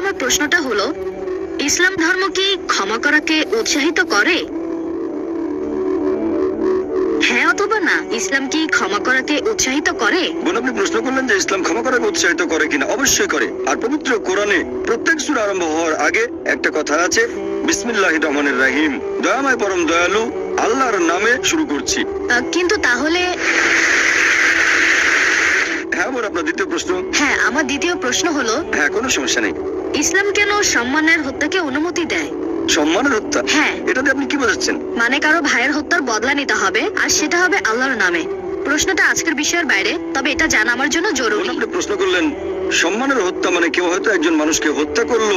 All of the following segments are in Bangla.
আমার প্রশ্নটা হলো ইসলাম ধর্ম কি ক্ষমা করাকে উৎসাহিত করে? হ্যাঁ অথবা না ইসলাম কি ক্ষমা করাকে উৎসাহিত করে? বোন আপনি প্রশ্ন করলেন যে ইসলাম ক্ষমা করাকে উৎসাহিত করে কিনা? অবশ্যই করে। আর পবিত্র কোরআনে প্রত্যেক সুর আরম্ভ হওয়ার আগে একটা কথা আছে বিসমিল্লাহ রহমানের রাহিম। দয়াময় পরম দয়ালু আল্লাহর নামে শুরু করছি। কিন্তু তাহলে হ্যাঁ বোন আপনার দ্বিতীয় প্রশ্ন। হ্যাঁ আমার দ্বিতীয় প্রশ্ন হলো হ্যাঁ কোনো সমস্যা নেই। ইসলাম কেন সম্মানের হত্যাকে অনুমতি দেয়? সম্মানের হত্যা? হ্যাঁ। এটাতে আপনি কি বোঝাচ্ছেন? মানে কারও ভাইয়ের হত্যার বদলা নিতে হবে আর সেটা হবে আল্লাহর নামে। প্রশ্নটা আজকের বিষয়ের বাইরে তবে এটা জানা আমার জন্য জরুরি। আপনি প্রশ্ন করলেন সম্মানের হত্যা মানে কেউ হয়তো একজন মানুষকে হত্যা করল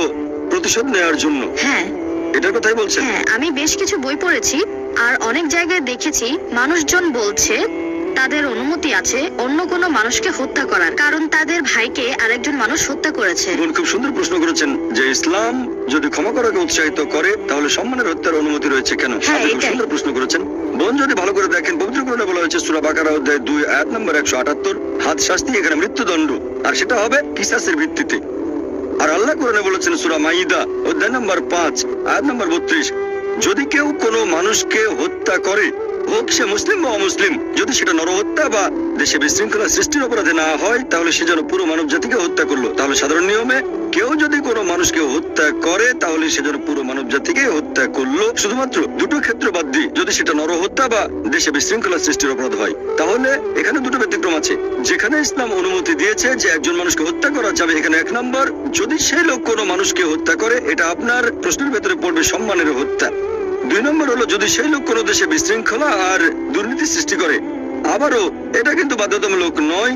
প্রতিশোধ নেওয়ার জন্য। হ্যাঁ। এটার কথাই বলছেন। হ্যাঁ আমি বেশ কিছু বই পড়েছি আর অনেক জায়গায় দেখেছি মানুষজন বলছে তাদের অনুমতি আছে অন্য কোনো মানুষকে হত্যা করার কারণ তাদের ভাইকে আরেকজন মানুষ হত্যা করেছে। খুব সুন্দর প্রশ্ন করেছেন যে ইসলাম যদি ক্ষমা করাকে উৎসাহিত করে তাহলে সম্মানের হত্যার অনুমতি রয়েছে কেন? হ্যাঁ, আপনি খুব সুন্দর প্রশ্ন করেছেন। বোন যদি ভালো করে দেখেন পবিত্র কোরআনে বলা হয়েছে সূরা বাকারা অধ্যায় দুই আয়াত নম্বর একশো আটাত্তর হাত শাস্তি এখানে মৃত্যুদণ্ড। আর সেটা হবে কিসাসের ভিত্তিতে। আর আল্লাহ কোরআনে বলেছেন সূরা মাইদা অধ্যায় নম্বর পাঁচ আয়াত নম্বর বত্রিশ যদি কেউ কোনো মানুষকে হত্যা করে হোক সে মুসলিম বা অমুসলিম? যদি সেটা নরহত্যা বা দেশে বিশৃঙ্খলা সৃষ্টির অপরাধে না হয়, তাহলে সে যেন পুরো মানব জাতিকে হত্যা করল। তাহলে সাধারণ নিয়মে কেউ যদি কোনো মানুষকে হত্যা করে, তাহলে সে যেন পুরো মানব জাতিকে হত্যা করল। শুধুমাত্র দুটো ক্ষেত্র বাদ দিয়ে যদি সেটা নরহত্যা বা দেশে বিশৃঙ্খলা সৃষ্টির অপরাধ হয়, তাহলে এখানে দুটো ব্যতিক্রম আছে। যেখানে ইসলাম অনুমতি দিয়েছে যে একজন মানুষকে হত্যা করা যাবে, এখানে এক নম্বর, যদি সেই লোক কোনো মানুষকে হত্যা করে, এটা আপনার প্রশ্নের ভেতরে পড়বে সম্মানের হত্যা। দুই নম্বর হলো, যদি সেই লোক কোনো দেশে বিশৃঙ্খলা আর দুর্নীতি সৃষ্টি করে, আবারও এটা কিন্তু বাধ্যতামূলক নয়।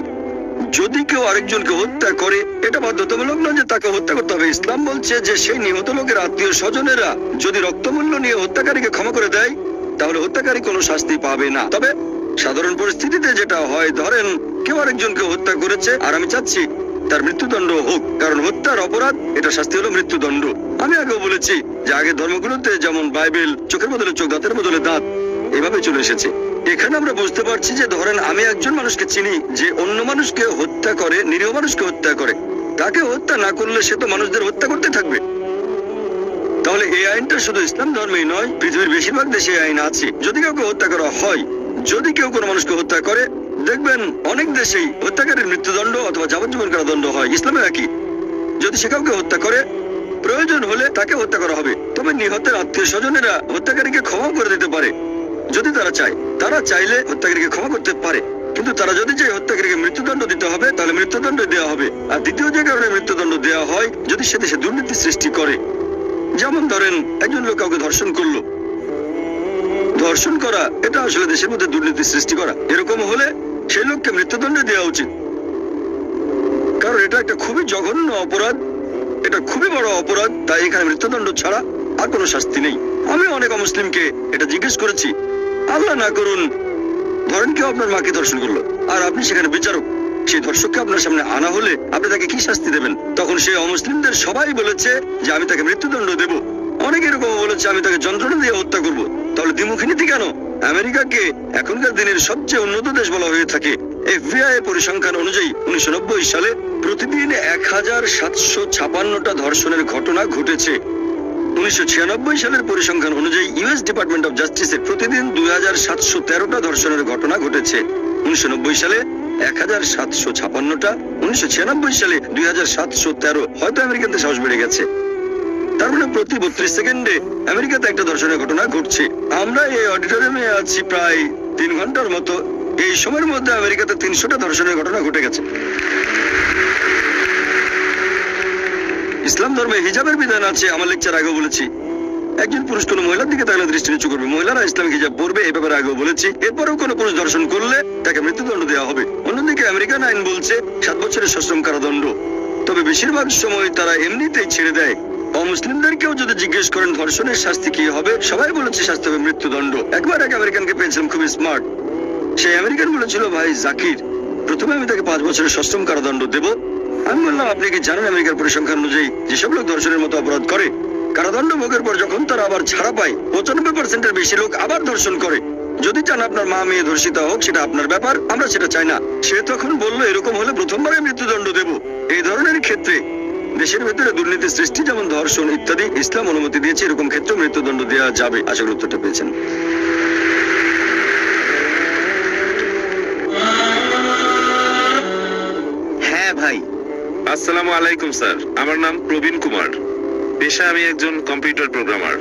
যদি কেউ আরেকজনকে হত্যা করে, এটা বাধ্যতামূলক নয় যে তাকে হত্যা করতে হবে। ইসলাম বলছে যে সেই নিহত লোকের আত্মীয় স্বজনেরা যদি রক্তমূল্য নিয়ে হত্যাকারীকে ক্ষমা করে দেয়, তাহলে হত্যাকারী কোনো শাস্তি পাবে না। তবে সাধারণ পরিস্থিতিতে যেটা হয়, ধরেন কেউ আরেকজনকে হত্যা করেছে, আর আমি চাচ্ছি তার মৃত্যুদণ্ড হোক। কারণ হত্যার অপরাধ, এটা শাস্তি হলো মৃত্যুদণ্ড। আমি আগেও বলেছি যে আগে ধর্মগুলোতে যেমন বাইবেল, চোখের বদলে চোখ, দাঁতের বদলে দাঁত, এভাবে চলে এসেছে। এখানে আমরা বুঝতে পারছি যে ধরেন আমি একজন মানুষকে চিনি, যে অন্য মানুষকে হত্যা করে, নিরীহ মানুষকে হত্যা করে। তাকে হত্যা না করলে সে তো মানুষদের হত্যা করতে থাকবে। তাহলে এই আইনটা শুধু ইসলাম ধর্মেই নয়, পৃথিবীর বেশিরভাগ দেশে এই আইন আছে। যদি কাউকে হত্যা করা হয়, যদি কেউ কোনো মানুষকে হত্যা করে, দেখবেন অনেক দেশেই হত্যাকারীর মৃত্যুদণ্ড অথবা যাবজ্জীবন কারাদণ্ড হয়। ইসলামে একই। যদি সে কাউকে হত্যা করে প্রয়োজন হলে তাকে হত্যা করা হবে। তবে নিহতের আত্মীয় স্বজনেরা হত্যাকারীকে ক্ষমা করে দিতে পারে। যদি তারা চায়, তারা চাইলে হত্যাকারীকে ক্ষমা করতে পারে। কিন্তু তারা যদি চায় হত্যাকারীকে মৃত্যুদণ্ড দিতে হবে, তাহলে মৃত্যুদণ্ড দেওয়া হবে। আর দ্বিতীয় যে কারণে মৃত্যুদণ্ড দেওয়া হয়, যদি সে দেশে দুর্নীতি সৃষ্টি করে। যেমন ধরেন, একজন লোক কাউকে ধর্ষণ করল। ধর্ষণ করা, এটা আসলে দেশের মধ্যে দুর্নীতি সৃষ্টি করা। এরকম হলে সেই লোককে মৃত্যুদণ্ড দেওয়া উচিত। কারণ এটা একটা খুবই জঘন্য অপরাধ। এটা খুবই বড় অপরাধ, তাই এখানে মৃত্যুদণ্ড ছাড়া আর কোনো শাস্তি নেই। আমি অনেক অমুসলিমকে এটা জিজ্ঞেস করেছি। আল্লাহ না করুন, ধরেন কেউ আপনার মাকে ধর্ষণ করল, আর আপনি সেখানে বিচারক। সেই ধর্ষককে আপনার সামনে আনা হলে আপনি তাকে কি শাস্তি দেবেন? তখন সেই অমুসলিমদের সবাই বলেছে যে, আমি তাকে মৃত্যুদণ্ড দেব। অনেকে এরকম বলেছে, আমি তাকে যন্ত্রণা দিয়ে হত্যা করব। তাহলে দ্বিমুখী নীতি কেন? আমেরিকাকে এখনকার দিনের সবচেয়ে উন্নত দেশ বলা হয়ে থাকে। এফবিআই পরিসংখ্যান অনুযায়ী উনিশশো নব্বই সালে প্রতিদিন এক হাজার সাতশো ছাপান্নটা ধর্ষণের ঘটনা ঘটেছে। উনিশশো ছিয়ানব্বই সালের পরিসংখ্যান অনুযায়ী ইউএস ডিপার্টমেন্ট অফ জাস্টিসের প্রতিদিন দুই হাজার সাতশো তেরোটা ধর্ষণের ঘটনা ঘটেছে। উনিশশো নব্বই সালে এক হাজার সাতশো ছাপান্নটা, উনিশশো সালে দুই হাজার সাতশো তেরো। হয়তো আমেরিকাতে সাহস বেড়ে গেছে। তার মানে প্রতি বত্রিশ সেকেন্ডে আমেরিকাতে একটা ধর্ষণের ঘটনা ঘটছে। আমরা এই অডিটোরিয়ামে আছি প্রায় তিন ঘণ্টার মতো। এই সময়ের মধ্যে আমেরিকাতে তিনশোটা ধর্ষণের ঘটনা ঘটে গেছে। ইসলাম ধর্মে হিজাবের বিধান আছে, আমার লেকচার আগেও বলেছি। একজন পুরুষ কোনো মহিলার দিকে তাহলে দৃষ্টি নিচু করবে। মহিলারা ইসলামিক হিজাব পড়বে এ ব্যাপারে আগেও বলেছি। এরপরেও কোনো পুরুষ ধর্ষণ করলে তাকে মৃত্যুদণ্ড দেওয়া হবে। অন্যদিকে আমেরিকান আইন বলছে, সাত বছরের সশ্রম কারাদণ্ড। তবে বেশিরভাগ সময় তারা এমনিতেই ছেড়ে দেয়। অমুসলিমদেরকেও যদি জিজ্ঞেস করেন, ধর্ষণের শাস্তি কি হবে? সবাই বলেছে, শাস্তি হবে মৃত্যুদণ্ড। একবার এক আমেরিকানকে পেয়েছিলাম, খুবই স্মার্ট সেই আমেরিকান বলেছিল, ভাই, জাকির, প্রথমে আমি তাকে পাঁচ বছরের সশ্রম কারাদণ্ড দেব। আমি বললাম, আপনি কি জানেন আমেরিকার পরিসংখ্যান অনুযায়ী যেসব লোক ধর্ষণের মতো অপরাধ করে, কারাদণ্ড ভোগের পর যখন তারা আবার ছাড়া পায়, পঁচানব্বই পার্সেন্টের বেশি লোক আবার ধর্ষণ করে। যদি চান আপনার মা মেয়ে ধর্ষিত হোক, সেটা আপনার ব্যাপার, আমরা সেটা চাই না। সে তখন বলল, এরকম হলে প্রথমবারে মৃত্যুদণ্ড দেব। এই ধরনের ক্ষেত্রে দেশের ভেতরে দুর্নীতি সৃষ্টি, যেমন ধর্ষণ ইত্যাদি, ইসলাম অনুমতি দিয়েছে, এরকম ক্ষেত্রে মৃত্যুদণ্ড দেওয়া যাবে। আশা করি উত্তরটা পেয়েছেন। আসসালামু আলাইকুম, স্যার। আমার নাম প্রবীণ কুমার। পেশায় আমি একজন কম্পিউটার প্রোগ্রামার।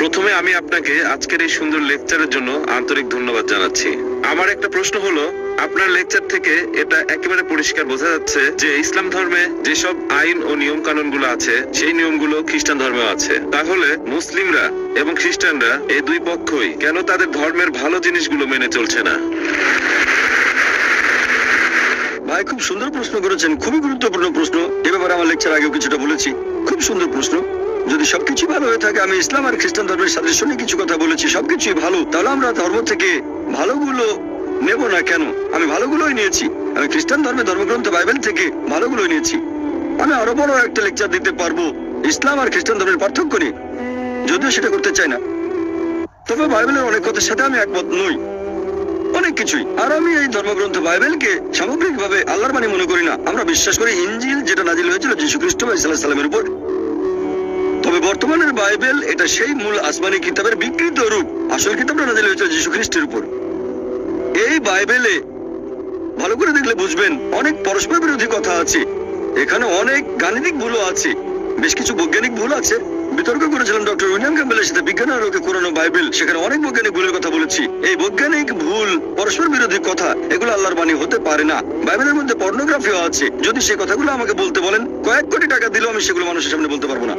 প্রথমে আমি আপনাকে আজকের এই সুন্দর লেকচারের জন্য আন্তরিক ধন্যবাদ জানাচ্ছি। আমার একটা প্রশ্ন হলো, আপনার লেকচার থেকে এটা একেবারে পরিষ্কার বোঝা যাচ্ছে যে ইসলাম ধর্মে যেসব আইন ও নিয়ম কানুনগুলো আছে, সেই নিয়মগুলো খ্রিস্টান ধর্মেও আছে। তাহলে মুসলিমরা এবং খ্রিস্টানরা এই দুই পক্ষই কেন তাদের ধর্মের ভালো জিনিসগুলো মেনে চলছে না? ভাই, খুব সুন্দর প্রশ্ন করেছেন, খুবই গুরুত্বপূর্ণ প্রশ্ন। এ ব্যাপারে আমার লেকচার আগেও কিছুটা বলেছি। খুব সুন্দর প্রশ্ন। যদি সবকিছু ভালো হয়ে থাকে, আমি ইসলাম আর খ্রিস্টান ধর্মের সাদৃশ্য নিয়ে কিছু কথা বলেছি, সবকিছুই ভালো, তাহলে আমরা ধর্ম থেকে ভালোগুলো নেব না কেন? আমি ভালোগুলোই নিয়েছি। আমি খ্রিস্টান ধর্মের ধর্মগ্রন্থ, বাইবেল থেকে ভালোগুলোই নিয়েছি। আমি আরও বড় একটা লেকচার দিতে পারব, ইসলাম আর খ্রিস্টান ধর্মের পার্থক্য নিয়ে। যদিও সেটা করতে চাই না। তবে বাইবেলের অনেক কথার সাথে আমি একমত নই। অনেক কিছুই। আর আমি এই ধর্মগ্রন্থ বাইবেলকে সামগ্রিকভাবে আল্লাহর বাণী মনে করি না। আমরা বিশ্বাস করি ইঞ্জিল যেটা নাজিল হয়েছিল যীশু খ্রিস্ট বা ইসলাম সাল্লামের উপর। তবে বর্তমানের বাইবেল এটা সেই মূল আসমানি কিতাবের বিকৃত রূপ। আসল কিতাবটা নাজিল হয়েছিল যীশু খ্রিস্টের উপর। এই বাইবেলে ভালো করে দেখলে বুঝবেন অনেক পরস্পর বিরোধী কথা আছে। এখানে অনেক গাণিতিক ভুলও আছে। বেশ কিছু বৈজ্ঞানিক ভুল আছে। বিতর্ক করেছিলাম, ডক্টর উইলিয়াম ক্যাম্বেলের সাথে বিজ্ঞান আলোকে কোরআন বাইবেল, সেখানে অনেক বৈজ্ঞানিক ভুলের কথা বলেছি। এই বৈজ্ঞানিক ভুল, পরস্পর বিরোধী কথা, এগুলো আল্লাহর বাণী হতে পারে না। বাইবেলের মধ্যে পর্নোগ্রাফিও আছে। যদি সেই কথাগুলো আমাকে বলতে বলেন, কয়েক কোটি টাকা দিলেও আমি সেগুলো মানুষের সামনে বলতে পারব না।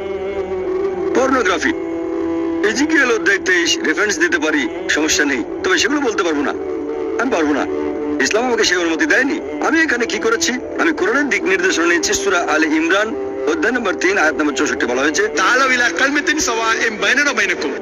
পর্নোগ্রাফি। এজিকিএল অধ্যায় তেইশ রেফারেন্স দিতে পারি, সমস্যা নেই, তবে সেগুলো বলতে পারব না। আমি পারব না। ইসলাম আমাকে সেই অনুমতি দেয়নি। আমি এখানে কি করেছি? আমি কোরআনের দিক নির্দেশনা নিয়েছি, সুরা আলী ইমরান অধ্যায় নম্বর তিন, আয়াত নম্বর চৌষট্টি বলা হয়েছে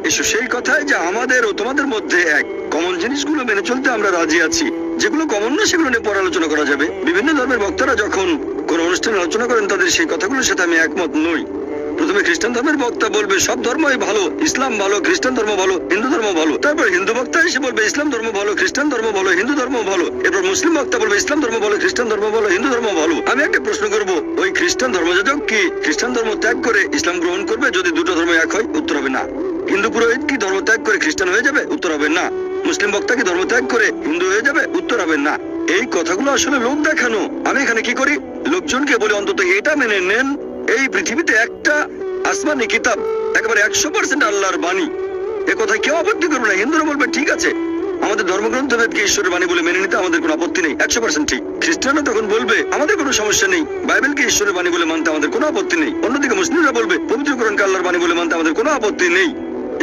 এসো সেই কথায় যে আমাদের ও তোমাদের মধ্যে এক। কমন জিনিসগুলো মেনে চলতে আমরা রাজি আছি। যেগুলো কমন না, সেগুলো নিয়ে পরালোচনা করা যাবে। বিভিন্ন ধর্মের বক্তারা যখন কোনো অনুষ্ঠানে আলোচনা করেন, তাদের সেই কথাগুলোর সাথে আমি একমত নই। প্রথমে খ্রিস্টান ধর্মের বক্তা বলবে, সব ধর্মই ভালো, ইসলাম ভালো, খ্রিস্টান ধর্ম ভালো, হিন্দু ধর্ম ভালো। তারপর হিন্দু বক্তা এসে বলবে, ইসলাম ধর্ম ভালো, খ্রিস্টান ধর্ম ভালো, হিন্দু ধর্ম ভালো। এরপর মুসলিম বক্তা বলবে, ইসলাম ধর্ম ভালো, খ্রিস্টান ধর্ম ভালো, হিন্দু ধর্ম ভালো। আমি একটা প্রশ্ন করব, ওই খ্রিস্টান ধর্মযাজক কি খ্রিস্টান ধর্ম ত্যাগ করে ইসলাম গ্রহণ করবে? যদি দুটো ধর্ম এক হয়, উত্তর হবে না। হিন্দু পুরোহিত কি ধর্ম ত্যাগ করে খ্রিস্টান হয়ে যাবে? উত্তর হবে না। মুসলিম বক্তা কি ধর্ম ত্যাগ করে হিন্দু হয়ে যাবে? উত্তর হবে না। এই কথাগুলো আসলে লোক দেখানো। আমি এখানে কি করি? লোকজনকে বলি, অন্তত এটা মেনে নেন এই পৃথিবীতে একটা আসমানি কিতাব, একেবারে একশো পার্সেন্ট আল্লাহর বাণী। এ কথায় কেউ আপত্তি করবে না, হিন্দুরা বলবে, ঠিক আছে। আমাদের ধর্মগ্রন্থ বেদকে ঈশ্বরের বাণী বলে মেনে নিতে আমাদের কোনো আপত্তি নেই, একশো পার্সেন্ট ঠিক। খ্রিস্টানরা তখন বলবে, আমাদের কোনো সমস্যা নেই। বাইবেলকে ঈশ্বরের বাণী বলে মানতে আমাদের কোনো আপত্তি নেই। অন্যদিকে মুসলিমরা বলবে, পবিত্র কোরআনকে আল্লাহর বাণী বলে মানতে আমাদের কোনো আপত্তি নেই।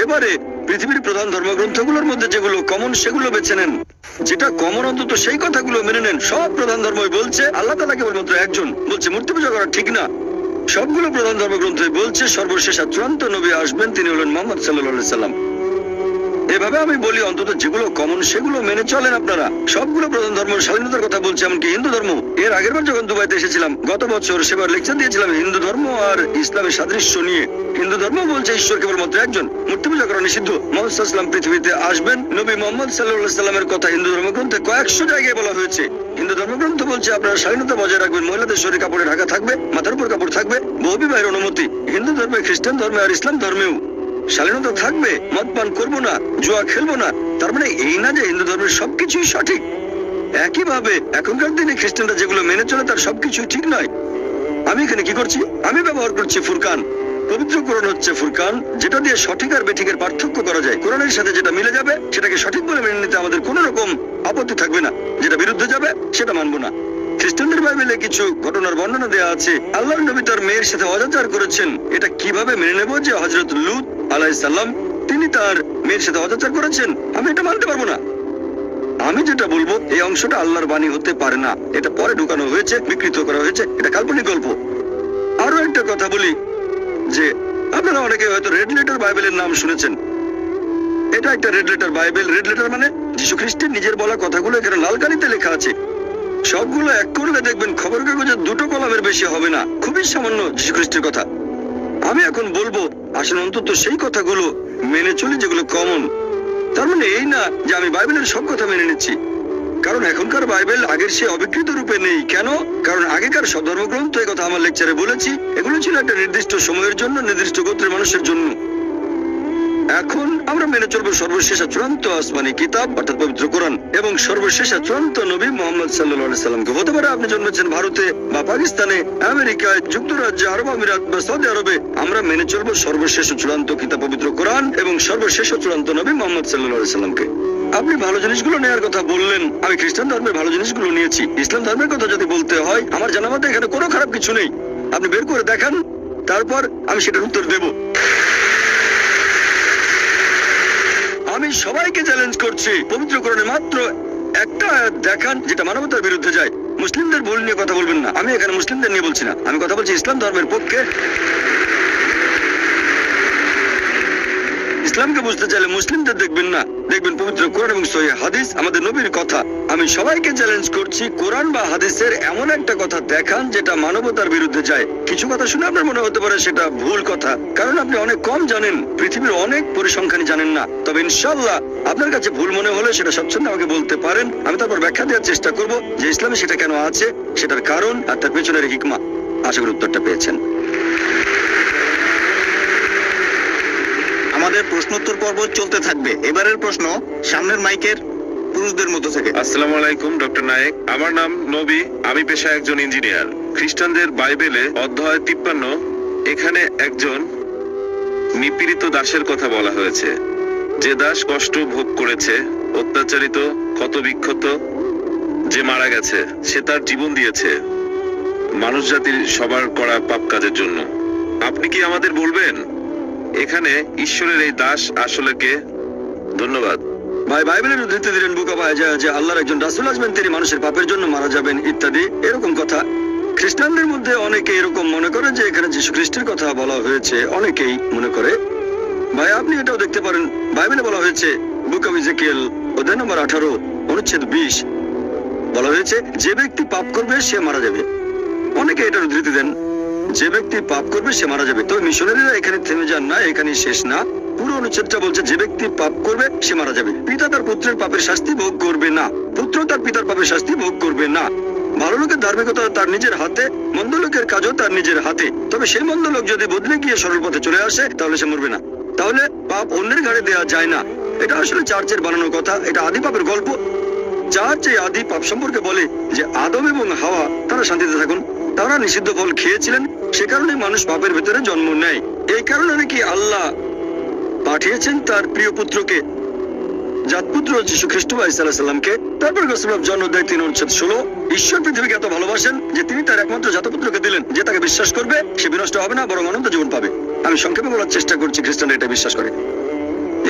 এবারে পৃথিবীর প্রধান ধর্মগ্রন্থগুলোর মধ্যে যেগুলো কমন সেগুলো বেছে নেন। যেটা কমন অন্তত সেই কথাগুলো মেনে নেন। সব প্রধান ধর্মই বলছে, আল্লাহ তালা কেবলমাত্র একজন। বলছে, মূর্তি পূজা করা ঠিক না। সবগুলো প্রধান ধর্মগ্রন্থে বলছে সর্বশেষ চূড়ান্ত নবী আসবেন তিনি হলেন মোহাম্মদ সাল্লাহ সাল্লাম। এভাবে আমি বলি, অন্তত যেগুলো কমন সেগুলো মেনে চলেন আপনারা। সবগুলো প্রধান ধর্ম স্বাধীনতার কথা বলছে এমনকি হিন্দু ধর্ম। এর আগের বার যখন দুবাইতে এসেছিলাম, গত বছর সেবার লেকচার দিয়েছিলাম হিন্দু ধর্ম আর ইসলামের সাদৃশ্য নিয়ে। হিন্দু ধর্ম বলছে ঈশ্বর কেবলমাত্র একজন, মূর্তি পূজা করা নিষিদ্ধ। মোহাম্মদ পৃথিবীতে আসবেন, নবী মোহাম্মদ সাল্লাহ সাল্লামের কথা হিন্দু ধর্মগ্রন্থে কয়েকশো জায়গায় বলা হয়েছে। হিন্দু ধর্মগ্রন্থ বলছে, আপনারা স্বাধীনতা বজায় রাখবেন, মহিলাদের শরীর কাপড়ে ঢাকা থাকবে, মাথার উপর কাপড় থাকবে, বহু বিবাহের অনুমতি। হিন্দু ধর্মে খ্রিস্টান ধর্মে আর ইসলাম ধর্মেও। শালীনতা থাকবে, মদ পান করব না, জুয়া খেলব না। তার মানে এই না যে হিন্দু ধর্মের সবকিছুই সঠিক। একইভাবে এখনকার দিনে খ্রিস্টানরা যেগুলো মেনে চলে তার সবকিছুই ঠিক নয়। আমি এখানে কি করছি? আমি ব্যবহার করছি ফুরকান। পবিত্র কোরআন হচ্ছে ফুরকান, যেটা দিয়ে সঠিক আর বেঠিকের পার্থক্য করা যায়। কোরআনের সাথে যেটা মিলে যাবে, সেটাকে সঠিক বলে মেনে নিতে আমাদের কোনো রকম আপত্তি থাকবে না। যেটা বিরুদ্ধে যাবে, সেটা মানবো না। খ্রিস্টানদের বাইবেলে কিছু ঘটনার বর্ণনা দেওয়া আছে। আল্লাহর নবী তার মেয়ের সাথে অজাচার করেছেন। এটা কীভাবে মেনে নেব যে হজরত লুত আলাইসাল্লাম তিনি তার মেয়ের সাথে অজাচার করেছেন। আমি এটা মানতে পারব না। আমি যেটা বলব, এই অংশটা আল্লাহর বাণী হতে পারে না। এটা পরে ঢুকানো হয়েছে, বিকৃত করা হয়েছে, এটা কাল্পনিক গল্প। আরও একটা কথা বলি, যে আপনারা অনেকে হয়তো রেড লেটার বাইবেলের নাম শুনেছেন। এটা একটা red letter Bible. Red letter মানে যীশু খ্রিস্টের নিজের বলা কথাগুলো এখানে লাল কালিতে লেখা আছে। সবগুলো এক করলে দেখবেন খবর কাগজের দুটো কলামের বেশি হবে না। খুবই সামান্য যীশু খ্রিস্টের কথা। আমি এখন বলব আসলে অন্তত সেই কথাগুলো মেনে চলি যেগুলো কমন তার মানে এই না যে আমি বাইবেলের সব কথা মেনে নিচ্ছি। কারণ এখনকার বাইবেল আগের সে অবিকৃত রূপে নেই। কেন? কারণ আগেকার সব ধর্মগ্রন্থ কথা আমার লেকচারে বলেছি। এগুলো ছিল একটা নির্দিষ্ট সময়ের জন্য, নির্দিষ্ট গোত্রের মানুষের জন্য। এখন আমরা মেনে চলবো সর্বশেষ চূড়ান্ত আসমানি কিতাব, অর্থাৎ পবিত্র কোরআন, এবং সর্বশেষ চূড়ান্ত নবী মোহাম্মদ সাল্লাহ সাল্লামকে। হতে পারে আপনি জন্মেছেন ভারতে বা পাকিস্তানে, আমেরিকায়, যুক্তরাজ্যে, আরব আমিরাত বা সৌদি আরবে। আমরা মেনে চলবো সর্বশেষ চূড়ান্ত কিতাব, পবিত্র কোরআন, এবং সর্বশেষ চূড়ান্ত নবী মোহাম্মদ সাল্লাহ সাল্লামকে। আপনি ভালো জিনিসগুলো নেওয়ার কথা বললেন, আমি খ্রিস্টান ধর্মের ভালো জিনিসগুলো নিয়েছি। ইসলাম ধর্মের কথা যদি বলতে হয়, আমার জানা মতে এখানে কোনো খারাপ কিছু নেই। আপনি বের করে দেখান, তারপর আমি সেটার উত্তর দেবো। আমি সবাইকে চ্যালেঞ্জ করছি। পবিত্র মাত্র একটা দেখান, যেটা মানবতার বিরুদ্ধে যায়। মুসলিমদের ভুল নিয়ে কথা বলবেন না। আমি এখানে মুসলিমদের নিয়ে বলছি না। আমি কথা বলছি ইসলাম ধর্মের পক্ষে। ইসলামকে বুঝতে চাইলে মুসলিমদের দেখবেন না। দেখবেন পবিত্র কোরআন এবং সহি হাদিস আমাদের নবীর কথা। আমি সবাইকে চ্যালেঞ্জ করছি, কোরআন বা হাদিসের এমন একটা কথা দেখান যেটা মানবতার বিরুদ্ধে যায়। কিছু কথা শুনে আপনার মনে হতে পারে সেটা ভুল কথা, কারণ আপনি অনেক কম জানেন, পৃথিবীর অনেক পরিসংখ্যানই জানেন না। তবে ইনশাল্লাহ আপনার কাছে ভুল মনে হলে সেটা স্বচ্ছন্দে আমাকে বলতে পারেন। আমি তারপর ব্যাখ্যা দেওয়ার চেষ্টা করব যে ইসলামে সেটা কেন আছে, সেটার কারণ আর তার পেছনের হিকমা। আশা করি উত্তরটা পেয়েছেন। আমাদের প্রশ্নোত্তর পর্ব চলতে থাকবে। এবারের প্রশ্ন সামনের মাইকের পুরুষদের মতো থেকে। আসসালামু আলাইকুম, ডক্টর নায়েক। আমার নাম নবী, আমি পেশায় একজন ইঞ্জিনিয়ার। খ্রিস্টানদের বাইবেলে অধ্যায় তিপ্পান্ন, এখানে একজন নিপীড়িত দাসের কথা বলা হয়েছে। যে দাস কষ্ট ভোগ করেছে, অত্যাচারিত ক্ষত বিক্ষত যে মারা গেছে, সে তার জীবন দিয়েছে মানুষ জাতির সবার করা পাপ কাজের জন্য। আপনি কি আমাদের বলবেন? এখানে ঈশ্বরের এই দাস আসলে কে ধন্যবাদ। ভাই, বাইবেলের উদ্ধৃতি দিলেন বুকা ভাই, যে আল্লাহর একজন রাসুল আসবেন, তিনি মানুষের পাপের জন্য মারা যাবেন ইত্যাদি, এরকম কথা। খ্রিস্টানদের মধ্যে অনেকে এরকম মনে করে যে এখানে যীশু খ্রিস্টের কথা বলা হয়েছে, অনেকেই মনে করে। ভাই, আপনি এটাও দেখতে পারেন, বাইবেলে বলা হয়েছে, বুক অফ ইজেকিয়েল অধ্যায় নম্বর আঠারো, অনুচ্ছেদ বিশ, বলা হয়েছে, যে ব্যক্তি পাপ করবে, সে মারা যাবে। অনেকে এটার উদ্ধৃতি দেন। যে ব্যক্তি পাপ করবে সে মারা যাবে। তবে মিশনারিরা এখানে থেমে যান না এখানে শেষ না। পুরো অনুচ্ছেদটা বলছে, যে ব্যক্তি পাপ করবে, সে মারা যাবে। পিতা তার পুত্রের পাপের শাস্তি ভোগ করবে না। পুত্র তার পিতার পাপের শাস্তি ভোগ করবে না। ভালো লোকের ধার্মিকতা তার নিজের হাতে, মন্দ লোকের কাজও তার নিজের হাতে। তবে সেই মন্দ লোক যদি বদলে গিয়ে সরল পথে চলে আসে, তাহলে সে মরবে না। তাহলে পাপ অন্যের ঘাড়ে দেওয়া যায় না। এটা আসলে চার্চের বানানো কথা, এটা আদি পাপের গল্প। চার্চ এই আদি পাপ সম্পর্কে বলে যে, আদম এবং হাওয়া তারা শান্তিতে থাকুন। তারা নিষিদ্ধ ফল খেয়েছিলেন সে কারণে মানুষ পাপের ভেতরে জন্ম নেয়। এই কারণে নাকি আল্লাহ পাঠিয়েছেন তার প্রিয় পুত্রকে। জাতপুত্র যীশু খ্রিস্ট সাল্লামকে তারপর গোসল অফ জন অধ্যায় তিন অনুচ্ছেদ ষোলো। ঈশ্বর পৃথিবীকে এত ভালোবাসেন যে তিনি তার একমাত্র জাতপুত্রকে দিলেন। যে তাকে বিশ্বাস করবে, সে বিনষ্ট হবে না, বরং অনন্ত জীবন পাবে। আমি সংক্ষেপে বলার চেষ্টা করছি, খ্রিস্টানরা এটা বিশ্বাস করে।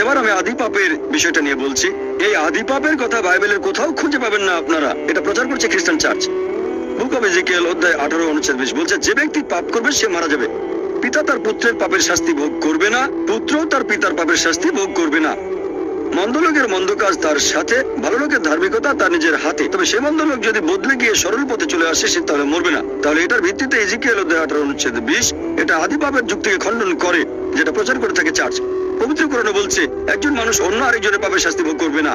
এবার আমি আদি পাপের বিষয়টা নিয়ে বলছি। এই আদি পাপের কথা বাইবেলের কোথাও খুঁজে পাবেন না আপনারা। এটা প্রচার করছে খ্রিস্টান চার্চ। বুক অধ্যায় আঠারো অনুচ্ছেদ বিশ বলছে, যে ব্যক্তি পাপ করবে, সে মারা যাবে। পিতা তার পুত্রের পাপের শাস্তি ভোগ করবে না পুত্র তার পিতার পাপের শাস্তি ভোগ করবে না। মন্দ মন্দ কাজ তার সাথে ভালো লোকের ধার্মিকতা তার নিজের হাতে। তবে সে মন্দ যদি বদলে গিয়ে সরল পথে চলে আসে, সে তাহলে মরবে না। তাহলে এটার ভিত্তিতে এজিকেল অধ্যায় আঠারো অনুচ্ছেদ বিশ, এটা আদি পাপের যুক্তিকে খণ্ডন করে, যেটা প্রচার করে থাকে চার্চ। পবিত্র বলছে, একজন মানুষ অন্য আরেকজনের পাপের শাস্তি ভোগ করবে না।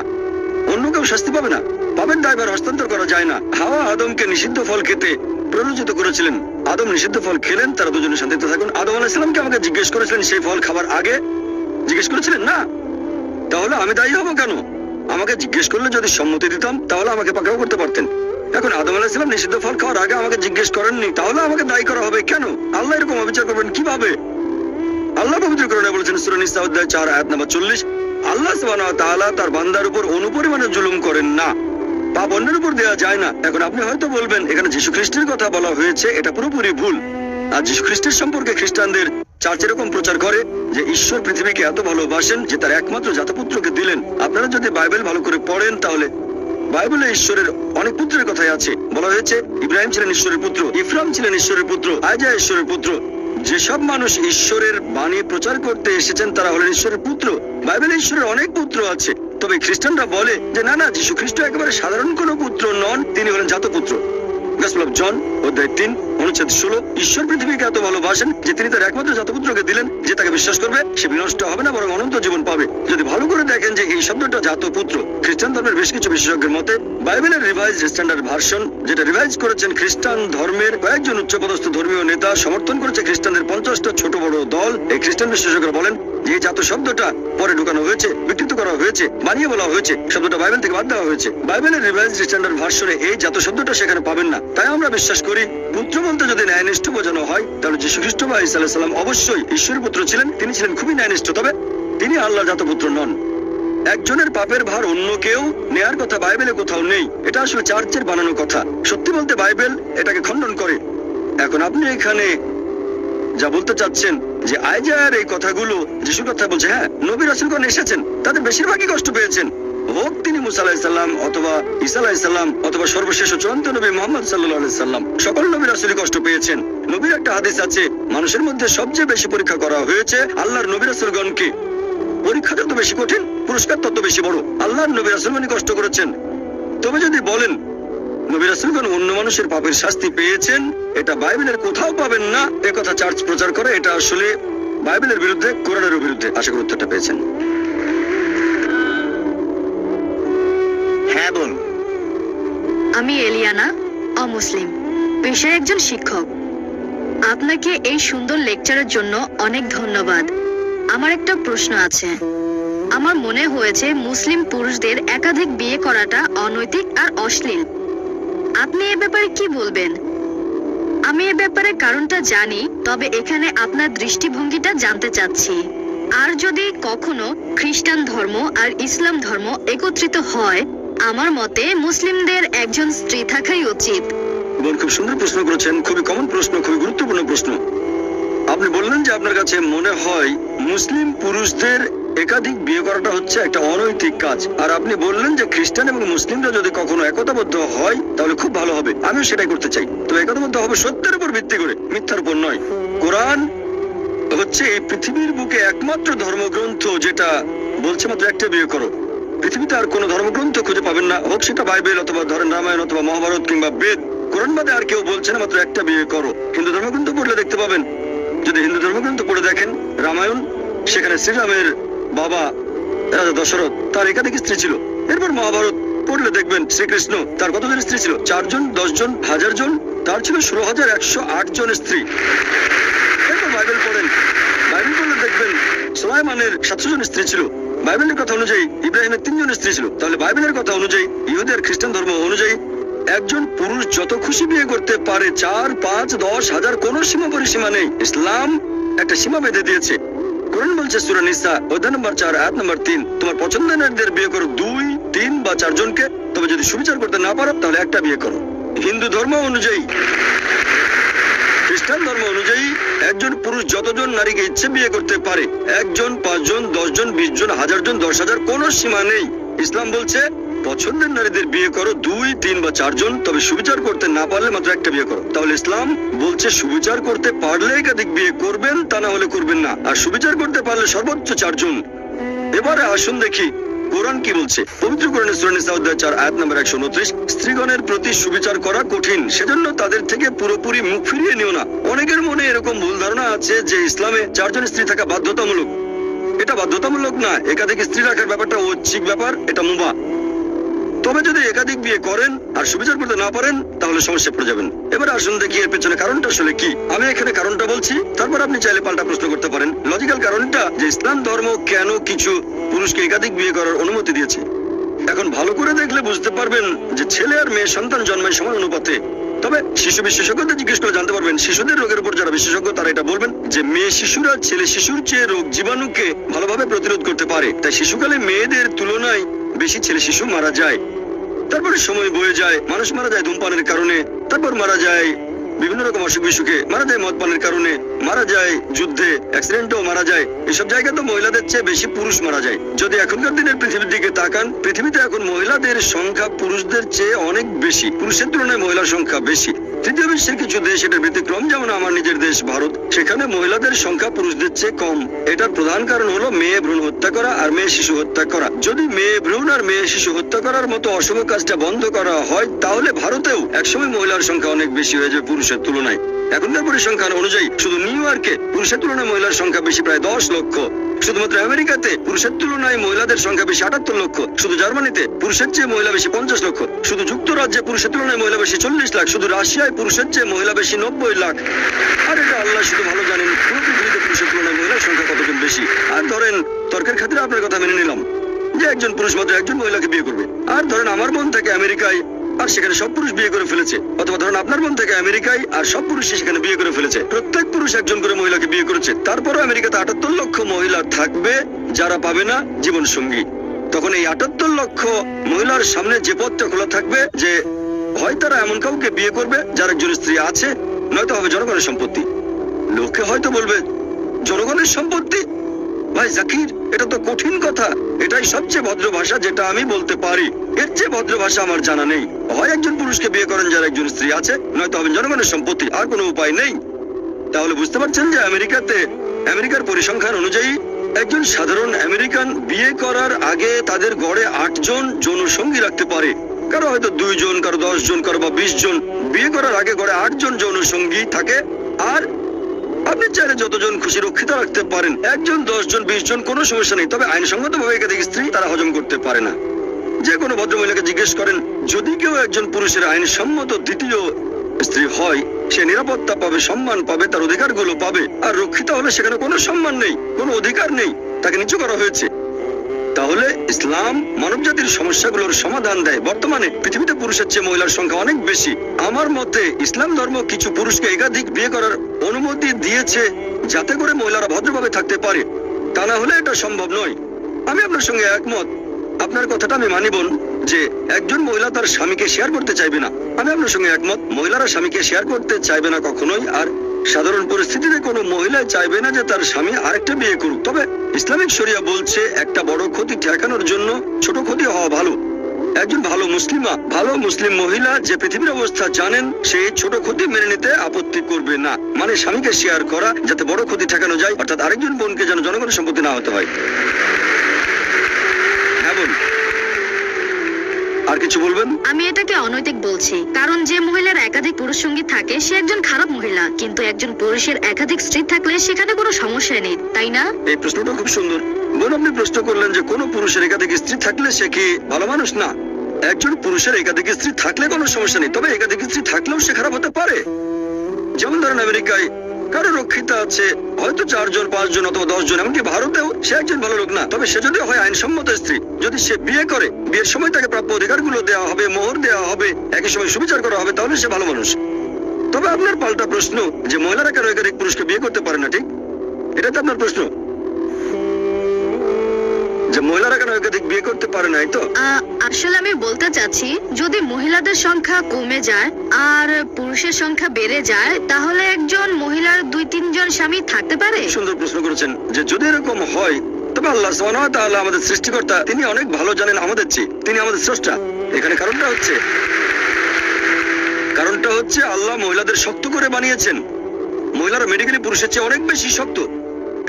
অন্য কেউ শাস্তি পাবে না। পাপের দায়ভার হস্তান্তর করা যায় না। হাওয়া আদমকে নিষিদ্ধ ফল খেতে প্ররোচিত করেছিলেন। আদম নিষিদ্ধ ফল খেলেন, তারা দুজনে শান্তিতে থাকুন। আদম আলাহিসামকে আমাকে জিজ্ঞেস করেছিলেন, সেই ফল খাবার আগে? জিজ্ঞেস করেছিলেন? না। তাহলে আমি দায়ী হব কেন? আমাকে জিজ্ঞেস করলে যদি সম্মতি দিতাম, তাহলে আমাকে পাকড়াও করতে পারতেন। এখন আদম আলাহিসাম নিষিদ্ধ ফল খাওয়ার আগে আমাকে জিজ্ঞেস করেননি, তাহলে আমাকে দায়ী করা হবে কেন? আল্লাহ এরকম অবিচার করবেন কীভাবে? আল্লাহ পবিত্র করণে বলেছেন সুরান ইসা অধ্যায় চার, আয়াত নাম্বার চল্লিশ, আল্লাহ ওয়া তার বান্দার উপর অনুপরিমাণে জুলুম করেন না। পাপ অন্যের উপর দেওয়া যায় না। এখন আপনি হয়তো বলবেন, এখানে যীশু খ্রিস্টের কথা বলা হয়েছে, এটা পুরোপুরি ভুল। আর যীশু খ্রিস্টের সম্পর্কে খ্রিস্টানদের চার্চ এরকম প্রচার করে যে ঈশ্বর পৃথিবীকে এত ভালোবাসেন যে তার একমাত্র জাতপুত্রকে দিলেন। আপনারা যদি বাইবেল ভালো করে পড়েন, তাহলে বাইবেলে ঈশ্বরের অনেক পুত্রের কথাই আছে। বলা হয়েছে, ইব্রাহিম ছিলেন ঈশ্বরের পুত্র, ইফরাম ছিলেন ঈশ্বরের পুত্র আয়জা ঈশ্বরের পুত্র। যেসব মানুষ ঈশ্বরের বাণী প্রচার করতে এসেছেন, তারা হলেন ঈশ্বরের পুত্র। বাইবেলে ঈশ্বরের অনেক পুত্র আছে। তবে খ্রিস্টানরা বলে যে, না না যীশু খ্রিস্ট একেবারে সাধারণ কোনো পুত্র নন, তিনি হলেন গসপেল অফ জন অধ্যায় তিন, অনুচ্ছেদ ষোলো, ঈশ্বর পৃথিবীকে এত ভালোবাসেন যে তিনি তার একমাত্র জাতপুত্রকে দিলেন, যে তাকে বিশ্বাস করবে, সে বিনষ্ট হবে না, বরং অনন্ত জীবন পাবে। যদি ভালো করে দেখেন যে, এই শব্দটা জাতপুত্র, খ্রিস্টান ধর্মের বেশ কিছু বিশেষজ্ঞের মতে, বাইবেলের রিভাইজ স্ট্যান্ডার্ড ভার্সন যেটা রিভাইজ করেছেন খ্রিস্টান ধর্মের কয়েকজন উচ্চপদস্থ ধর্মীয় নেতা, সমর্থন করেছে খ্রিস্টানদের পঞ্চাশটা ছোট বড় দল। এই খ্রিস্টান বিশেষজ্ঞরা বলেন যে জাত শব্দটা পরে ঢুকানো হয়েছে, বিকৃত করা হয়েছে, বানিয়ে বলা হয়েছে, শব্দটা বাইবেল থেকে বাদ দেওয়া হয়েছে। বাইবেলের রিভাইজ স্ট্যান্ডার্ড ভার্সনে এই জাত শব্দটা সেখানে পাবেন না। তাই আমরা বিশ্বাস করি পুত্র বলতে যদি ন্যায়নিষ্ঠ বোঝানো হয়, তাহলে যীশু খ্রিস্ট বা ইসা সাল্লাম অবশ্যই ঈশ্বরের পুত্র ছিলেন, তিনি ছিলেন খুবই ন্যায়নিষ্ঠ, তবে তিনি আল্লাহ জাত পুত্র নন। একজনের পাপের ভার অন্য কেউ নেয়ার কথা বাইবেলে কোথাও নেই, এটা আসলে চার্চের বানানো কথা। সত্যি বলতে বাইবেল এটাকে খণ্ডন করে। এখন আপনি এখানে যা বলতে চাচ্ছেন যে আইজার এই কথাগুলো যিশু কথা বলছে হ্যাঁ নবী রাসুলগণ এসেছেন, তাদের বেশিরভাগই কষ্ট পেয়েছেন। হোক তিনি মুসা আলাহিসাল্লাম অথবা ইসা আলাহিসাল্লাম অথবা সর্বশেষ চূড়ান্ত নবী মোহাম্মদ সাল্লাহ সাল্লাম, সকল নবী রাসুলই কষ্ট পেয়েছেন। নবীর একটা হাদিস আছে, মানুষের মধ্যে সবচেয়ে বেশি পরীক্ষা করা হয়েছে আল্লাহর নবী রাসুলগণকে। পরীক্ষা তত বেশি কঠিন, পুরস্কার তত বেশি বড়। আল্লাহর নবী রাসুলগণই কষ্ট করেছেন। তবে যদি বলেন, নবী রাসূলগণ অন্য মানুষের পাপের শাস্তি পেয়েছেন এটা বাইবেলের কোথাও পাবেন না। এ কথা চার্চ প্রচার করে এটা আসলে বাইবেলের বিরুদ্ধে কোরআনের বিরুদ্ধে। আশা করি উত্তরটা পেয়েছেন। হ্যাঁ বোন আমি এলিয়ানা অমুসলিম। পেশায় একজন শিক্ষক। আপনাকে এই সুন্দর লেকচারের জন্য অনেক ধন্যবাদ। আমার একটা প্রশ্ন আছে। আমার মনে হয়েছে মুসলিম পুরুষদের একাধিক বিয়ে করাটা অনৈতিক আর অশ্লীল। আপনি এ ব্যাপারে কি বলবেন? আমি এ ব্যাপারে কারণটা জানি, তবে এখানে আপনার দৃষ্টিভঙ্গিটা জানতে চাচ্ছি। আর যদি কখনো খ্রিস্টান ধর্ম আর ইসলাম ধর্ম একত্রিত হয়, আমার মতে মুসলিমদের একজন স্ত্রী থাকাই উচিত। বোন, খুব সুন্দর প্রশ্ন করেছেন, খুবই কমন প্রশ্ন, খুবই গুরুত্বপূর্ণ প্রশ্ন। আপনি বললেন যে আপনার কাছে মনে হয় মুসলিম পুরুষদের একাধিক বিয়ে করাটা হচ্ছে একটা অনৈতিক কাজ। আর আপনি বললেন যে খ্রিস্টান এবং মুসলিমরা যদি কখনো একতাবদ্ধ হয়, তাহলে খুব ভালো হবে। আমিও সেটাই করতে চাই। তো একতাবদ্ধ হবে সত্যের উপর ভিত্তি করে, মিথ্যার উপর নয়। কোরআন হচ্ছে এই পৃথিবীর বুকে একমাত্র ধর্মগ্রন্থ যেটা বলছে মাত্র একটা বিয়ে করো। পৃথিবীতে আর কোনো ধর্মগ্রন্থ খুঁজে পাবেন না। হোক সেটা বাইবেল অথবা ধরেন রামায়ণ অথবা মহাভারত কিংবা বেদ। কোরআন বাদে আর কেউ বলছে না মাত্র একটা বিয়ে করো। হিন্দু ধর্মগ্রন্থ পড়লে দেখতে পাবেন। যদি হিন্দু ধর্মগ্রন্থ পড়ে দেখেন, রামায়ণ, সেখানে শ্রীরামের বাবা, রাজা দশরথ তার একাধিক স্ত্রী ছিল। এরপর মহাভারত পড়লে দেখবেন শ্রীকৃষ্ণ তার কতজন স্ত্রী ছিল? চারজন, দশজন হাজার জন তার ছিল ষোলো হাজার একশো আট জন স্ত্রী। বাইবেল পড়েন। বাইবেল পড়লে দেখবেন সোলাইমানের সাতশো জন স্ত্রী ছিল। বাইবেলের কথা অনুযায়ী ইব্রাহিমের তিনজন স্ত্রী ছিল। তাহলে বাইবেলের কথা অনুযায়ী, ইহুদের খ্রিস্টান ধর্ম অনুযায়ী একজন পুরুষ যত খুশি বিয়ে করতে পারে, চার, পাঁচ, দশ হাজার কোন সীমা পরিসীমা নেই। ইসলাম একটা সীমা বেঁধে দিয়েছে। কোরআন বলছে সূরা নিসা অধ্যায় নম্বর চার আয়াত নম্বর তিন। তোমার পছন্দের নারীদের বিয়ে করো দুই, তিন বা চারজনকে। তবে যদি সুবিচার করতে না পারো, তাহলে একটা বিয়ে করো। হিন্দু ধর্ম অনুযায়ী, খ্রিস্টান ধর্ম অনুযায়ী, একজন পুরুষ যতজন নারীকে ইচ্ছে বিয়ে করতে পারে, একজন, পাঁচজন, দশজন বিশ জন হাজার জন দশ হাজার, কোনো সীমা নেই। ইসলাম বলছে পছন্দের নারীদের বিয়ে করো দুই, তিন বা চারজন, তবে সুবিচার করতে না পারলে মাত্র একটা বিয়ে করো। তাহলে ইসলাম বলছে সুবিচার করতে পারলে একাধিক বিয়ে করবেন, তা না হলে করবেন না। আর সুবিচার করতে পারলে সর্বোচ্চ চারজন। এবারে আসুন দেখি কোরআন কি বলছে। পবিত্র কোরআনের সূরা নিসা অধ্যায় 4 আয়াত নম্বর 129 স্ত্রীগণের প্রতি সুবিচার করা কঠিন, সেজন্য তাদের থেকে পুরোপুরি মুখ ফিরিয়ে নিও না। অনেকের মনে এরকম ভুল ধারণা আছে যে ইসলামে চারজন স্ত্রী থাকা বাধ্যতামূলক। এটা বাধ্যতামূলক না, একাধিক স্ত্রী রাখার ব্যাপারটা ঐচ্ছিক ব্যাপার, এটা মুবা। তবে যদি একাধিক বিয়ে করেন আর সুবিচার করতে না পারেন, তাহলে সমস্যা পড়ে যাবেন। এবার আসুন দেখি এর পেছনে কারণটা আসলে কি। আমি এখানে কারণটা বলছি, তারপর আপনি চাইলে পাল্টা প্রশ্ন করতে পারেন। লজিক্যাল কারণটা যে ইসলাম ধর্ম কেন কিছু পুরুষকে একাধিক বিয়ে করার অনুমতি দিয়েছে। এখন ভালো করে দেখলে বুঝতে পারবেন যে ছেলে আর মেয়ে সন্তান জন্মায় সমান অনুপাতে। তবে শিশু বিশেষজ্ঞদের জিজ্ঞেস করে জানতে পারবেন, শিশুদের রোগের উপর যারা বিশেষজ্ঞ, তারা এটা বলবেন যে মেয়ে শিশুরা ছেলে শিশুর চেয়ে রোগ জীবাণুকে ভালোভাবে প্রতিরোধ করতে পারে। তাই শিশুকালে মেয়েদের তুলনায় বেশি ছেলে শিশু মারা যায়। তারপরে সময় বয়ে যায়, মানুষ মারা যায় ধূমপানের কারণে, তারপর মারা যায় বিভিন্ন রকম অসুখ বিসুখে, মারা যায় মদ পানের কারণে, মারা যায় যুদ্ধে অ্যাক্সিডেন্টেও মারা যায়। এসব জায়গা তো মহিলাদের চেয়ে বেশি পুরুষ মারা যায়। যদি এখনকার দিনের পৃথিবীর দিকে তাকান, পৃথিবীতে এখন মহিলাদের সংখ্যা পুরুষদের চেয়ে অনেক বেশি। পুরুষের তুলনায় মহিলার সংখ্যা বেশি। তৃতীয় বিশ্বের কিছু দেশ এটার ব্যতিক্রম, যেমন আমার নিজের দেশ ভারত। সেখানে মহিলাদের সংখ্যা পুরুষদের চেয়ে কম। এটার প্রধান কারণ হলো মেয়ে ভ্রূণ হত্যা করা আর মেয়ে শিশু হত্যা করা। যদি মেয়ে ভ্রূণ আর মেয়ে শিশু হত্যা করার মতো অশুভ কাজটা বন্ধ করা হয়, তাহলে ভারতেও একসময় মহিলার সংখ্যা অনেক বেশি হয়ে যাবে পুরুষের তুলনায়। এখনকার পরিসংখ্যান অনুযায়ী শুধু নিউ ইয়র্কে পুরুষের তুলনায় মহিলার সংখ্যা বেশি প্রায় দশ লক্ষ। শুধুমাত্র আমেরিকাতে পুরুষের তুলনায় মহিলাদের সংখ্যা বেশি আটাত্তর লক্ষ, শুধু জার্মানিতে পুরুষের চেয়ে মহিলা বেশি পঞ্চাশ লক্ষ। শুধু যুক্তরাজ্যে পুরুষের তুলনায় মহিলা বেশি চল্লিশ লাখ, শুধু রাশিয়ায় পুরুষের চেয়ে মহিলা বেশি নব্বই লাখ। আর এটা আল্লাহ শুধু ভালো জানেন পুরুষের তুলনায় মহিলার সংখ্যা কতজন বেশি? আর ধরেন, তর্কের খাতিরে আপনার কথা মেনে নিলাম যে একজন পুরুষ মাত্র একজন মহিলাকে বিয়ে করবে। আর ধরেন আমার মন থেকে আমেরিকায় আর সেখানে সব পুরুষ বিয়ে করে ফেলেছে। অথবা ধরেন আপনার মন থেকে আমেরিকায়, আর সব পুরুষ সেখানে বিয়ে করে ফেলেছে। প্রত্যেক পুরুষ একজন করে মহিলাকে বিয়ে করেছে। তারপরও আমেরিকাতে আটাত্তর লক্ষ মহিলা থাকবে যারা পাবে না জীবন সঙ্গী তখন এই আটাত্তর লক্ষ মহিলার সামনে যে পথটা খোলা থাকবে, যে হয় তারা এমন কাউকে বিয়ে করবে যার একজন স্ত্রী আছে, নয়তো হবে জনগণের সম্পত্তি। লোকে হয়তো বলবে, জনগণের সম্পত্তি? ভাই, জাকির, এটা তো কঠিন কথা। এটাই সবচেয়ে ভদ্র ভাষা যেটা আমি বলতে পারি। এর চেয়ে ভদ্র ভাষা আমার জানা নেই। হয় একজন পুরুষকে বিয়ে করেন যার একজন স্ত্রী আছে, নয়তো হবেন জনগণের সম্পত্তি, আর কোনো উপায় নেই। তাহলে বুঝতে পারছেন যে আমেরিকাতে, আমেরিকার পরিসংখ্যান অনুযায়ী একজন সাধারণ আমেরিকান বিয়ে করার আগে তাদের গড়ে আটজন যৌন সঙ্গী রাখতে পারে। কারও হয়তো দুইজন, কারও দশ জন কারও বা বিশ জন বিয়ে করার আগে গড়ে আটজন যৌন সঙ্গী থাকে, আর আপনি চাইলে যতজন খুশি রক্ষিত রাখতে পারেন, একজন, দশজন বিশ জন কোনো সমস্যা নেই। তবে আইনসঙ্গত ভাবে একাধিক স্ত্রী তারা হজম করতে পারে না। যে কোনো ভদ্রমহিলাকে জিজ্ঞেস করেন, যদি কেউ একজন পুরুষের আইনসম্মত দ্বিতীয় স্ত্রী হয়, সে নিরাপত্তা পাবে, সম্মান পাবে, তার অধিকারগুলো পাবে। আর রক্ষিত হলে সেখানে কোনো সম্মান নেই, কোনো অধিকার নেই। তাকে নিচু করা হয়েছে। তাহলে ইসলাম মানব জাতির সমস্যাগুলোর সমাধান দেয়। বর্তমানে পৃথিবীতে পুরুষের চেয়ে মহিলার সংখ্যা অনেক বেশি। আমার মতে ইসলাম ধর্ম কিছু পুরুষকে একাধিক বিয়ে করার অনুমতি দিয়েছে যাতে করে মহিলারা ভদ্রভাবে থাকতে পারে। তা না হলে এটা সম্ভব নয়। আমি আপনার সঙ্গে একমত। আপনার কথাটা আমি মানি যে একজন মহিলা তার স্বামীকে শেয়ার করতে চাইবে না। আমি আপনার সঙ্গে একমত। মহিলারা স্বামীকে শেয়ার করতে চাইবে না কখনোই, আর সাধারণ পরিস্থিতিতে কোনো মহিলা চাইবে না যে তার স্বামী আরেকটা বিয়ে করুক। তবে ইসলামিক শরিয়া বলছে, একটা বড় ক্ষতি ঠেকানোর জন্য ছোট ক্ষতি হওয়া ভালো। একজন ভালো মুসলিমা, ভালো মুসলিম মহিলা যে পৃথিবীর অবস্থা জানেন সেই ছোট ক্ষতি মেনে নিতে আপত্তি করবে না। মানে স্বামীকে শেয়ার করা, যাতে বড় ক্ষতি ঠেকানো যায়, অর্থাৎ আরেকজন বোনকে যেন জনগণের সম্পত্তি না হতে হয়। হ্যাঁ বোন আর কিছু বলবেন? আমি এটাকে অনৈতিক বলছি কারণ যে মহিলার একাধিক পুরুষ সঙ্গী থাকে সে একজন খারাপ মহিলা কিন্তু একজন পুরুষের একাধিক স্ত্রী থাকলে সেখানে কোনো সমস্যা নেই তাই না? এই প্রশ্নটা খুব সুন্দর। বোন আপনি প্রশ্ন করলেন যে কোন পুরুষের একাধিক স্ত্রী থাকলে সে কি ভালো মানুষ? না। একজন পুরুষের একাধিক স্ত্রী থাকলে কোনো সমস্যা নেই তবে একাধিক স্ত্রী থাকলেও সে খারাপ হতে পারে। যেমন ধরেন আমেরিকায় কারও রক্ষিতা আছে। হয়তো চারজন, পাঁচজন অথবা দশজন, এমনকি ভারতেও সে একজন ভালো লোক না। তবে সে যদি হয় আইনসম্মত স্ত্রী, যদি সে বিয়ে করে, বিয়ের সময় তাকে প্রাপ্য অধিকারগুলো দেওয়া হবে, মোহর দেওয়া হবে, একই সময় সুবিচার করা হবে, তাহলে সে ভালো মানুষ। তবে আপনার পাল্টা প্রশ্ন যে মহিলারা কেন একাধিক পুরুষকে বিয়ে করতে পারে না, ঠিক? এটা তো আপনার প্রশ্ন। মহিলারা কেন একাধিক বিয়ে করতে পারে না এই তো আসলে আমি বলতে চাচ্ছি যদি মহিলাদের সংখ্যা কমে যায় আর পুরুষের সংখ্যা বেড়ে যায় তাহলে একজন মহিলার দুই তিনজন স্বামী থাকতে পারে? সুন্দর প্রশ্ন করেছেন যে যদি এরকম হয় তবে আল্লাহ সুবহানাহু আমাদের সৃষ্টিকর্তা তিনি অনেক ভালো জানেন আমাদের চেয়ে তিনি আমাদের স্রষ্টা। এখানে কারণটা হচ্ছে কারণটা হচ্ছে আল্লাহ মহিলাদের শক্ত করে বানিয়েছেন। মহিলারা মেডিকেলি পুরুষের চেয়ে অনেক বেশি শক্ত।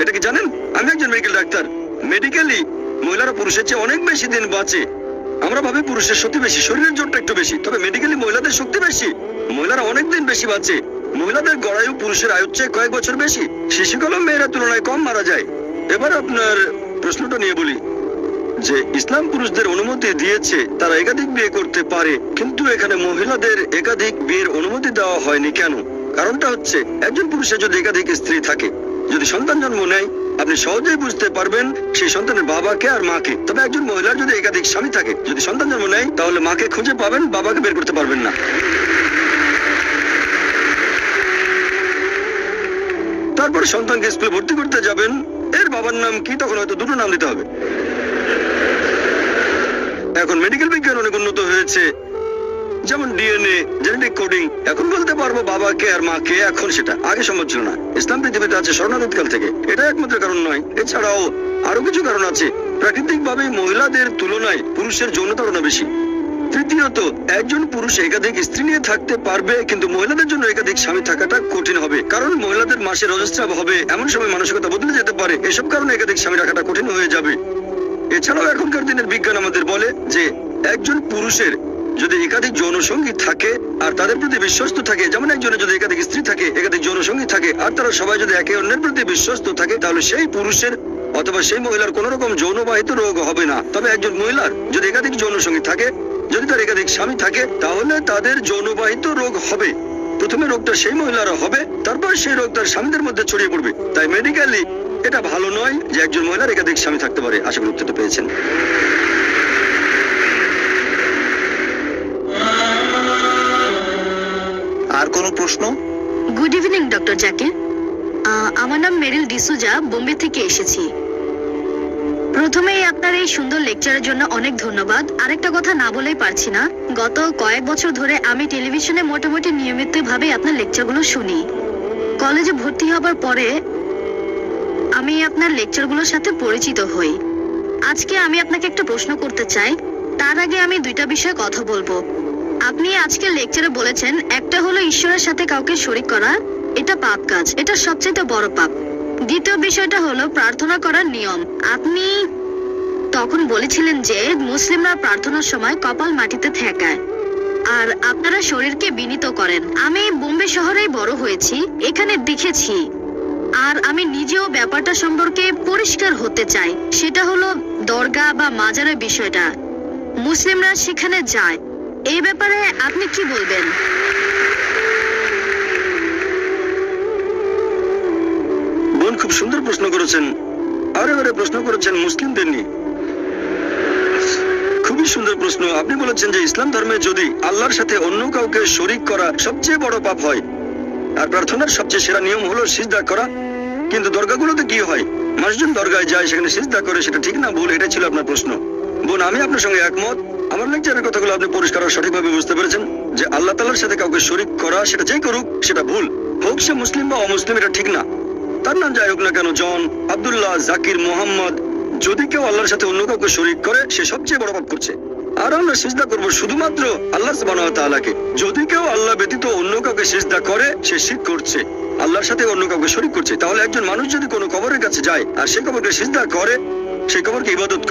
এটা কি জানেন? আমি একজন মেডিকেল ডাক্তার মেডিকেলি মহিলারা পুরুষের চেয়ে অনেক বেশি দিন বাঁচে। আমরা ভাবি পুরুষের শক্তি বেশি, শরীরের জোরটা একটু বেশি, তবে মেডিকেলি মহিলাদের শক্তি বেশি। মহিলারা অনেক দিন বেশি বাঁচে। মহিলাদের গড়ায়ু পুরুষের আয়ুর চেয়ে কয়েক বছর বেশি। শিশুকালও মেয়েরা তুলনায় কম মারা যায়। এবার আপনার প্রশ্নটা নিয়ে বলি যে, ইসলাম পুরুষদের অনুমতি দিয়েছে, তারা একাধিক বিয়ে করতে পারে, কিন্তু এখানে মহিলাদের একাধিক বিয়ের অনুমতি দেওয়া হয়নি কেন? কারণটা হচ্ছে, একজন পুরুষের যদি একাধিক স্ত্রী থাকে, যদি সন্তান জন্ম নেয় আপনি সহজেই বুঝতে পারবেন সেই সন্তানের বাবাকে আর মাকে। তবে একজন মহিলার যদি একাধিক স্বামী থাকে, যদি সন্তান জন্ম নেয়, তাহলে মাকে খুঁজে পাবেন, বাবাকে বের করতে পারবেন না। তারপরে সন্তানকে স্কুলে ভর্তি করতে যাবেন। এর বাবার নাম কি, তখন হয়তো দুটো নাম দিতে হবে। এখন মেডিকেল বিজ্ঞান অনেক উন্নত হয়েছে। যেমন ডিএনএ জেনেটিক কোডিং এখন বলতে পারব বাবাকে আর মাকে এখন সেটা, আগে সম্ভব ছিল না। ইসলাম পৃথিবীতে আছে স্বর্ণাতীতকাল থেকে, এটা একমাত্র কারণ নয়, এছাড়াও আরও কিছু কারণ আছে। প্রাকৃতিক ভাবে মহিলাদের তুলনায় পুরুষের যৌন তাড়না বেশি। তৃতীয়ত, একজন পুরুষ একাধিক স্ত্রী নিয়ে থাকতে পারবে, কিন্তু মহিলাদের জন্য একাধিক স্বামী থাকাটা কঠিন হবে। কারণ মহিলাদের মাসে রজস্রাব হবে, এমন সময় মানসিকতা বদলে যেতে পারে, এসব কারণে একাধিক স্বামী রাখাটা কঠিন হয়ে যাবে। এছাড়াও এখনকার দিনের বিজ্ঞান আমাদের বলে যে, একজন পুরুষের যদি একাধিক যৌন যৌনসঙ্গী থাকে আর তাদের প্রতি বিশ্বস্ত থাকে, যেমন একজনের যদি একাধিক স্ত্রী থাকে, একাধিক যৌন যৌনসঙ্গী থাকে, আর তারা সবাই যদি একে অন্যের প্রতি বিশ্বস্ত থাকে, তাহলে সেই পুরুষের অথবা সেই মহিলার কোন রকম যৌনবাহিত রোগ হবে না। তবে একজন মহিলার যদি একাধিক যৌন যৌনসঙ্গী থাকে, যদি তার একাধিক স্বামী থাকে, তাহলে তাদের যৌনবাহিত রোগ হবে। প্রথমে রোগটা সেই মহিলারা হবে, তারপর সেই রোগ তার স্বামীদের মধ্যে ছড়িয়ে পড়বে। তাই মেডিকেলি এটা ভালো নয় যে একজন মহিলার একাধিক স্বামী থাকতে পারে। আশা করি উত্তরটা পেয়েছেন। কোনো প্রশ্ন? গুড ইভিনিং ডক্টর জাকির আমার নাম মেরিল ডিসুজা, বোম্বে থেকে এসেছি। প্রথমেই আপনার এই সুন্দর লেকচারের জন্য অনেক ধন্যবাদ। আরেকটা কথা না বলেই পারছি না। গত কয়েক বছর ধরে আমি টেলিভিশনে মোটামুটি নিয়মিতভাবে আপনার লেকচারগুলো শুনি। কলেজে ভর্তি হবার পরে আমি আপনার লেকচারগুলোর সাথে পরিচিত হই। আজকে আমি আপনাকে একটা প্রশ্ন করতে চাই। তার আগে আমি দুইটা বিষয়ে কথা বলব। আপনি আজকে লেকচারে বলেছেন, একটা হলো ঈশ্বরের সাথে কাউকে শরিক করা, এটা পাপ কাজ, এটা সবচেয়ে বড় পাপ। দ্বিতীয় বিষয়টা হলো প্রার্থনা করার নিয়ম। আপনি তখন বলেছিলেন যে মুসলিমরা প্রার্থনার সময় কপাল মাটিতে ঠেকায়, আর আপনারা শরীরকে বিনীত করেন। আমি বোম্বে শহরেই বড় হয়েছি, এখানে দেখেছি, আর আমি নিজেও ব্যাপারটা সম্পর্কে পরিষ্কার হতে চাই। সেটা হলো দরগা বা মাজারের বিষয়টা। মুসলিমরা সেখানে যায়। এই ব্যাপারে আপনি কি বলবেন? বোন খুব সুন্দর প্রশ্ন করেছেন। আর এবারে প্রশ্ন করেছেন মুসলিমদের নিয়ে। খুবই সুন্দর প্রশ্ন। আপনি বলেছেন যে ইসলাম ধর্মে যদি আল্লাহর সাথে অন্য কাউকে শরিক করা সবচেয়ে বড় পাপ হয়, আর প্রার্থনার সবচেয়ে সেরা নিয়ম হলো সিজদা করা, কিন্তু দরগাগুলোতে কি হয়? মানুষজন দরগায় যায়, সেখানে সিজদা করে, সেটা ঠিক না ভুল এটা ছিল আপনার প্রশ্ন। বোন, আমি আপনার সঙ্গে একমত। আমার কথাগুলো আপনি পরিষ্কার সঠিকভাবে বুঝতে পেরেছেন যে আল্লাহ তালার সাথে কাউকে শরিক করা, সেটা করুক, সেটা ভুল। হোক সে মুসলিম বা অমুসলিম, এটা ঠিক না। তার নাম যাই হোক না কেন, জন আব্দুল্লাহ জাকির মোহাম্মদ, যদি কেউ আল্লাহর সাথে অন্য কাউকে শরিক করে, সে সবচেয়ে বড় পাপ করছে। আর আমরা সিজদা করব শুধুমাত্র আল্লাহ তাআলাকে। যদি কেউ আল্লাহ ব্যতীত অন্য কাউকে সিজদা করে, সে শিরক করছে। আল্লাহর সাথে অন্য কাউকে শরিক করছে। তাহলে একজন মানুষ যদি কোনো কবরের কাছে যায়, আর সে কবরকে সিজদা করে সেই কবরকে ইবাদত